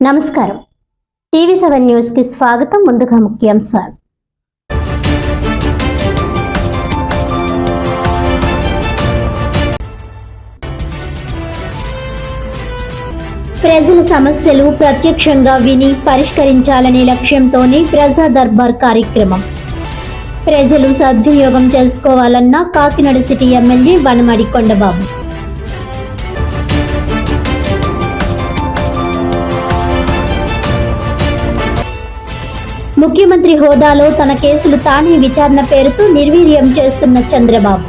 నమస్కారం. TV seven న్యూస్కి స్వాగతం ముందుగా ముఖ్యాంశాలు. ప్రజల సమస్యలు ప్రత్యక్షంగా విని పరిష్కరించాలనే లక్ష్యంతోనే ప్రజా దర్బార్ కార్యక్రమం. ప్రజలు సద్వినియోగం చేసుకోవాలన్న కాకినాడ సిటీ ఎమ్మెల్యే వనమడి కొండబాబు. ముఖ్యమంత్రి హోదాలో తన కేసులు తానే విచారణ పేరుతో నిర్వీర్యం చేస్తున్న చంద్రబాబు.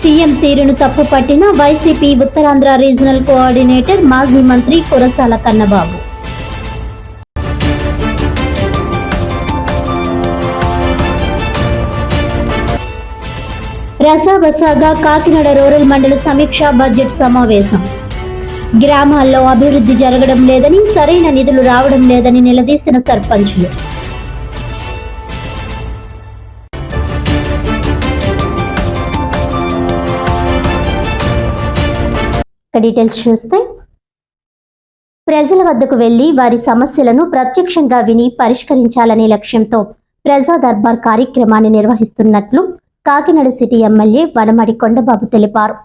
సీఎం తీరును తప్పుపట్టిన వైసీపీ ఉత్తరాంధ్ర రీజనల్ కోఆర్డినేటర్ మాజీ మంత్రి కురసాల కన్నబాబు. రసాబసాగా కాకినాడ రూరల్ మండల సమీక్ష బడ్జెట్ సమావేశం. గ్రామాల్లో అభివృద్ధి జరగడం లేదని సరైన నిధులు రావడం లేదని నిలదీసిన సర్పంచులు. డీటెయిల్స్ చూస్తే ప్రజల వద్దకు వెళ్ళి వారి సమస్యలను ప్రత్యక్షంగా విని పరిష్కరించాలనే లక్ష్యంతో ప్రజా దర్బార్ కార్యక్రమాన్ని నిర్వహిస్తున్నట్లు కాకినాడ సిటీ ఎమ్మెల్యే వనమడి కొండబాబు తెలిపారు.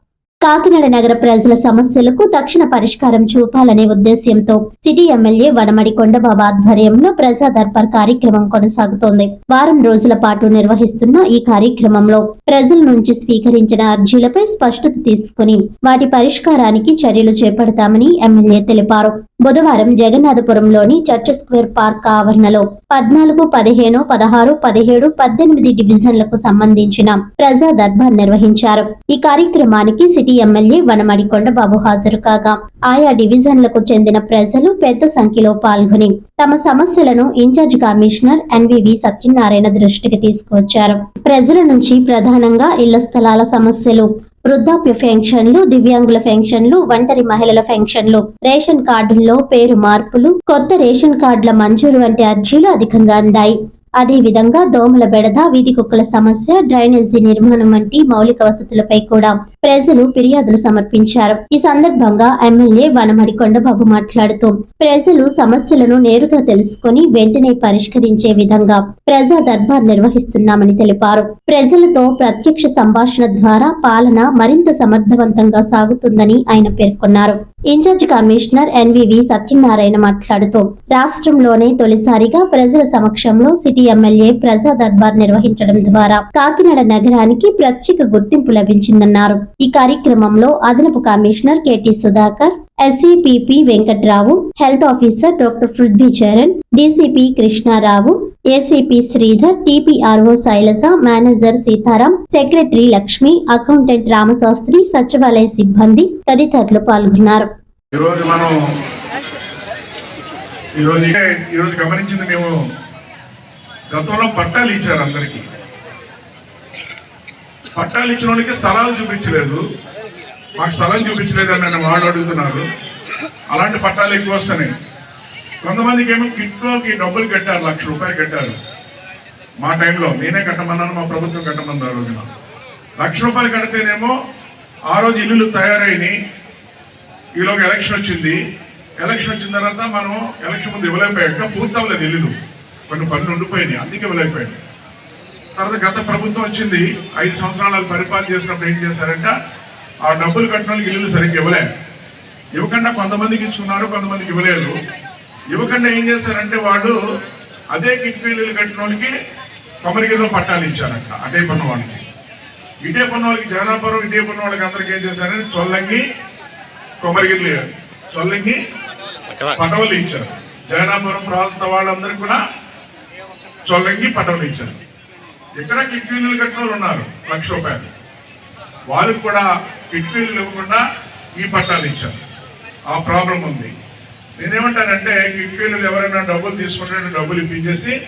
కాకినాడ నగర ప్రజల సమస్యలకు తక్షణ పరిష్కారం చూపాలనే ఉద్దేశ్యంతో సిటీ ఎమ్మెల్యే వనమడి కొండబాబు ఆధ్వర్యంలో ప్రజా దర్బార్ కార్యక్రమం కొనసాగుతోంది. వారం రోజుల పాటు నిర్వహిస్తున్న ఈ కార్యక్రమంలో ప్రజల నుంచి స్వీకరించిన అర్జీలపై స్పష్టత తీసుకుని వాటి పరిష్కారానికి చర్యలు చేపడతామని ఎమ్మెల్యే తెలిపారు. బుధవారం జగన్నాథపురంలోని చర్చ్ స్క్వేర్ పార్క్ ఆవరణలో పద్నాలుగు పదిహేను పదహారు పదిహేడు పద్దెనిమిది డివిజన్లకు సంబంధించిన ప్రజా దర్బార్ నిర్వహించారు. ఈ కార్యక్రమానికి సిటీ ఎమ్మెల్యే వనమడి కొండబాబు హాజరు కాగా ఆయా డివిజన్లకు చెందిన ప్రజలు పెద్ద సంఖ్యలో పాల్గొని తమ సమస్యలను ఇన్ఛార్జ్ కమిషనర్ ఎన్వివి సత్యనారాయణ దృష్టికి తీసుకువచ్చారు. ప్రజల నుంచి ప్రధానంగా ఇళ్ళ స్థలాల సమస్యలు వృద్ధాప్య పెన్షన్లు దివ్యాంగుల పెన్షన్లు ఒంటరి మహిళల పెన్షన్లు రేషన్ కార్డుల్లో పేరు మార్పులు కొత్త రేషన్ కార్డుల మంజూరు వంటి అర్జీలు అధికంగా అందాయి. అదే విధంగా దోమల బెడద వీధి కుక్కల సమస్య డ్రైనేజీ నిర్మాణం వంటి మౌలిక వసతులపై కూడా ప్రజలు ఫిర్యాదులు సమర్పించారు. ఈ సందర్భంగా ఎమ్మెల్యే వనమడి కొండబాబు మాట్లాడుతూ ప్రజలు సమస్యలను నేరుగా తెలుసుకొని వెంటనే పరిష్కరించే విధంగా ప్రజా దర్బార్ నిర్వహిస్తున్నామని తెలిపారు. ప్రజలతో ప్రత్యక్ష సంభాషణ ద్వారా పాలన మరింత సమర్థవంతంగా సాగుతుందని ఆయన పేర్కొన్నారు. ఇన్ఛార్జ్ కమిషనర్ ఎన్వివి సత్యనారాయణ మాట్లాడుతూ రాష్ట్రంలోనే తొలిసారిగా ప్రజల సమక్షంలో సిటీ ఎమ్మెల్యే ప్రజా దర్బార్ నిర్వహించడం ద్వారా కాకినాడ నగరానికి ప్రత్యేక గుర్తింపు లభించిందన్నారు. ఈ కార్యక్రమంలో అదనపు commissioner KT Sudhakar SCPP Venkatrao health officer doctor Prithvi Charan DCP Krishnarao ACP Sridhar TPRO Sailaja manager Sitaram secretary Lakshmi accountant Ramasastri సచివాలయ సిబ్బంది తదితరులు పాల్గొన్నారు. ఈరోజు మనం ఈరోజు ఈరోజు గమనించింది మేము గతంలో పట్టాలు ఇచ్చారు అందరికి. పట్టాలు ఇచ్చిన వాళ్ళకి స్థలాలు చూపించలేదు. మాకు స్థలం చూపించలేదు అని నన్ను వాళ్ళు అడుగుతున్నారు. అలాంటి పట్టాలు ఎక్కువ వస్తున్నాయి. కొంతమందికి ఏమో కిట్లోకి డబ్బులు కట్టారు లక్ష రూపాయలు కట్టారు. మా టైంలో నేనే కట్టమన్నాను మా ప్రభుత్వం కట్టమన్నారు ఆ రోజున. లక్ష రూపాయలు కడితేనేమో ఆ రోజు ఇల్లులు తయారైనాయి. ఈలోగా ఎలక్షన్ వచ్చింది. ఎలక్షన్ వచ్చిన తర్వాత మనం ఎలక్షన్ ముందు ఇవ్వలేకపోయాక పూర్తి అవ్వలేదు ఇల్లులు. కొన్ని పనులు ఉండిపోయినాయి అందుకే ఇవ్వలేకపోయాయి తర్వాత గత ప్రభుత్వం వచ్చింది ఐదు సంవత్సరాలు పరిపాలన చేసినప్పుడు ఏం చేశారంటే ఆ డబ్బులు కట్టిన వాళ్ళకి ఇల్లులు సరిగ్గా ఇవ్వలే ఇవ్వకుండా కొంతమందికి ఇచ్చుకున్నారు కొంతమందికి ఇవ్వలేదు. ఇవ్వకుండా ఏం చేశారంటే వాళ్ళు అదే కిట్కీ ఇల్లులు కట్టిన వాళ్ళకి కొమరగిరిలో పట్టాలు ఇచ్చారంట అదే పన్న వాళ్ళకి. ఇటే పన్న వాళ్ళకి జగనాపురం ఇటే పన్న వాళ్ళకి అందరికి ఏం చేశారంటే చొల్లంగి కొమరగిరి చొల్లంగి పటవలు. ఇచ్చారు. జగనాపురం ప్రాంత వాళ్ళందరికీ కూడా చొల్లంగి పటవలు ఇచ్చారు. ఇక్కడ కిట్కీలు కట్టిన వాళ్ళు ఉన్నారు? లక్ష రూపాయలు. వాళ్ళకి కూడా కిట్కీలు ఇవ్వకుండా ఈ పట్టాలు ఇచ్చారు. ఆ ప్రాబ్లం ఉంది. నేనేమంటానంటే కిట్కీలు ఎవరైనా డబ్బులు తీసుకుంటే డబ్బులు ఇప్పించేసి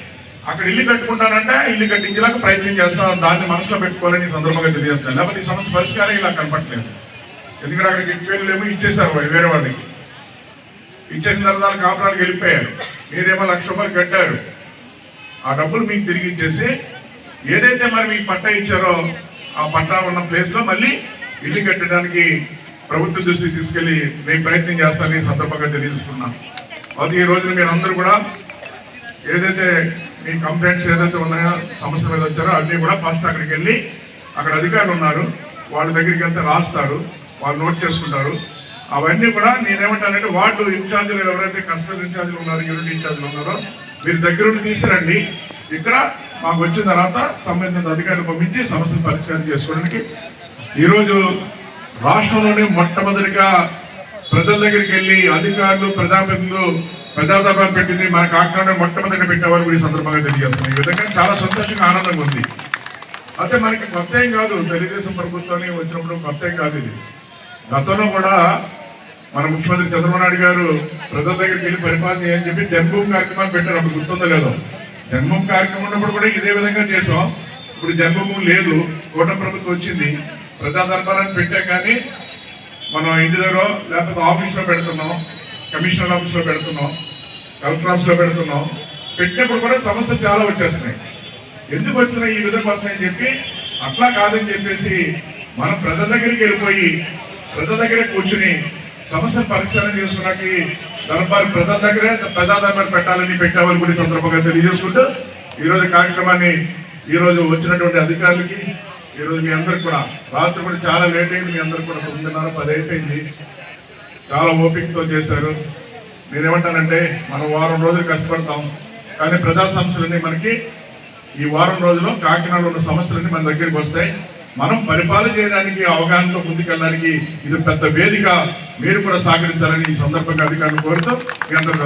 అక్కడ ఇల్లు కట్టుకుంటానంటే ఇల్లు కట్టించేలాగా ప్రయత్నం చేస్తాం దాన్ని మనసులో పెట్టుకోవాలని సందర్భంగా తెలియజేస్తాను లేకపోతే ఈ సమస్య పరిష్కారం ఇలా కనపట్లేదు ఎందుకంటే అక్కడికి కిట్కీలు ఏమో ఇచ్చేసారు వేరే వాళ్ళకి. ఇచ్చేసిన తర్వాత వాళ్ళు కాపురాలకు వెళ్ళిపోయారు. మీరేమో లక్ష రూపాయలు కట్టారు. ఆ డబ్బులు మీకు తిరిగి ఇచ్చేసి ఏదైతే మరి మీకు పట్టా ఇచ్చారో ఆ పట్టా ఉన్న ప్లేస్లో మళ్ళీ ఇల్లు కట్టడానికి ప్రభుత్వ దృష్టికి తీసుకెళ్ళి మేము ప్రయత్నం చేస్తానని సందర్భంగా తెలియజేస్తున్నాం అది ఈ రోజున మీరు అందరూ కూడా ఏదైతే మీ కంప్లైంట్స్ ఏదైతే ఉన్నాయో సమస్య మీద వచ్చారో అన్నీ కూడా ఫస్ట్ అక్కడికి వెళ్ళి అక్కడ అధికారులు ఉన్నారు. వాళ్ళ దగ్గరికి వెళ్తే రాస్తారు. వాళ్ళు నోట్ చేసుకుంటారు. అవన్నీ కూడా నేనేమంటానంటే వార్డు ఇన్ఛార్జీలు ఎవరైతే కస్టమర్ ఇన్ఛార్జీలు ఉన్నారో యూనిట్ ఇన్ఛార్జీలు ఉన్నారో మీరు దగ్గరుండి తీసుకురండి ఇక్కడ మాకు వచ్చిన తర్వాత సంబంధిత అధికారులు పంపించి సమస్యను పరిష్కారం చేసుకోవడానికి ఈరోజు రాష్ట్రంలోనే మొట్టమొదటిగా ప్రజల దగ్గరికి వెళ్ళి అధికారులు ప్రజాప్రతినిధులు ప్రజాదర్బార్ పెట్టింది. మన కాకినాడ మొట్టమొదటి పెట్టేవారు కూడా ఈ సందర్భంగా తెలియజేస్తున్నాం. ఈ విధంగా చాలా సంతోషంగా ఆనందంగా ఉంది. అయితే మనకి కొత్త ఏం కాదు. తెలుగుదేశం ప్రభుత్వాన్ని వచ్చినప్పుడు కొత్త ఏం కాదు ఇది. గతంలో కూడా మన ముఖ్యమంత్రి చంద్రబాబు నాయుడు గారు ప్రజల దగ్గరికి వెళ్ళి పరిపాలన చేయని చెప్పి జన్మభూమి కార్యక్రమాన్ని పెట్టారు. అప్పుడు గుర్తుందో లేదో. జన్మభూమి కార్యక్రమం ఉన్నప్పుడు కూడా ఇదే విధంగా చేసాం ఇప్పుడు జన్మభూమి లేదు. కూటమి ప్రభుత్వం వచ్చింది. ప్రజా దర్బారాన్ని పెట్టాం కానీ మనం ఇంటి దగ్గర లేకపోతే ఆఫీస్లో పెడుతున్నాం. కమిషనర్ ఆఫీస్లో పెడుతున్నాం. కలెక్టర్ ఆఫీస్లో పెడుతున్నాం. పెట్టినప్పుడు కూడా సమస్యలు చాలా వచ్చేస్తున్నాయి. ఎందుకు వస్తున్నాయి? ఈ విధంగా వస్తున్నాయని చెప్పి అట్లా కాదని చెప్పేసి మనం ప్రజల దగ్గరికి వెళ్ళిపోయి ప్రజల దగ్గర కూర్చుని సమస్యలు పరిష్కారం చేసుకున్నాకి దర్బార్ ప్రజల దగ్గరే ప్రజా దర్బార్ పెట్టాలని పెట్టామని కూడా సందర్భంగా తెలియజేసుకుంటూ ఈరోజు కార్యక్రమాన్ని ఈరోజు వచ్చినటువంటి అధికారులకి ఈ రోజు మీ అందరికి కూడా రాత్రి కూడా చాలా లేట్ అయింది మీ అందరికి కూడా తొమ్మిదిన్నర పది అయిపోయింది. చాలా ఓపికతో చేశారు. నేనేమంటానంటే మనం వారం రోజులు కష్టపడతాం కానీ ప్రజా సమస్యలన్నీ మనకి ఈ వారం రోజుల్లో కాకినాడలో ఉన్న సమస్యలన్నీ మన దగ్గరికి వస్తాయి. మనం పరిపాలన చేయడానికి అవగాహనతో ముందుకెళ్ళడానికి ఇది పెద్ద వేదిక. మీరు కూడా సహకరించాలని ఈ సందర్భంగా అధికారులు కోరుతూ మీ అందరూ